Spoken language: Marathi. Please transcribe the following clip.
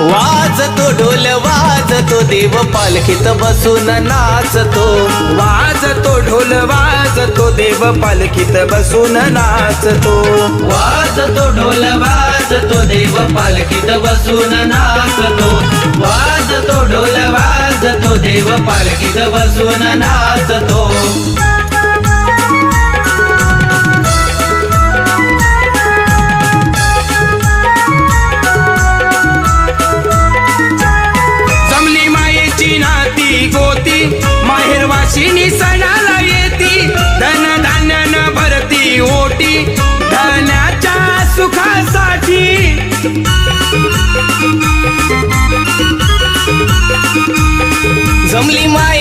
वाजतो ढोल वाजतो देव पालखीत बसून नाचतो. वाजतो ढोल वाजतो देव पालखीत बसून नाचतो. वाजतो ढोल वाजतो देव पालखीत बसून नाचतो. वाजतो ढोल वाजतो देव पालखीत बसून नाचतो. माहेर वाशिनी सणाला येती. धन धान्यान भरती ओटी. धन्याच्या सुखासाठी. जमली माय